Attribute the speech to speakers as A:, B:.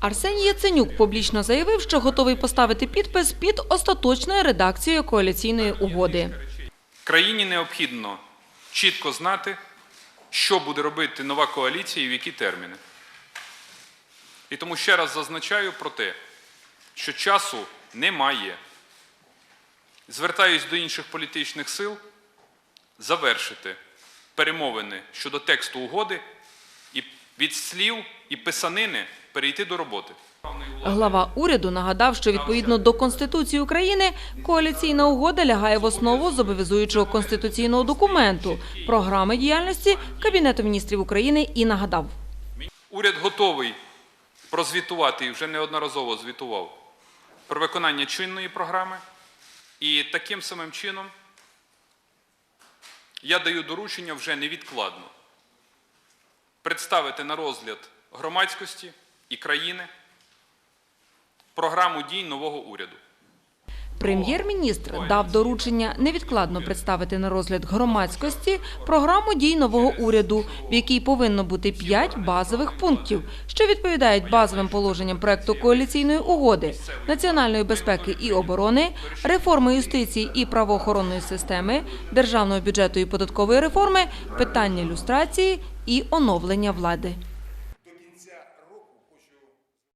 A: Арсеній Яценюк публічно заявив, що готовий поставити підпис під остаточною редакцією коаліційної угоди.
B: Країні необхідно чітко знати, що буде робити нова коаліція і в які терміни. І тому ще раз зазначаю про те, що часу немає. Звертаюсь до інших політичних сил завершити перемовини щодо тексту угоди від слів і писанини перейти до роботи.
A: Глава уряду нагадав, що відповідно до Конституції України коаліційна угода лягає в основу зобов'язуючого конституційного документу програми діяльності Кабінету міністрів України і нагадав.
B: Уряд готовий прозвітувати і вже неодноразово звітував про виконання чинної програми. І таким самим чином я даю доручення вже невідкладно представити на розгляд громадськості і країни програму дій нового уряду.
A: Прем'єр-міністр дав доручення невідкладно представити на розгляд громадськості програму дій нового уряду, в якій повинно бути п'ять базових пунктів, що відповідають базовим положенням проекту коаліційної угоди, національної безпеки і оборони, реформи юстиції і правоохоронної системи, державного бюджету і податкової реформи, питання люстрації і оновлення влади.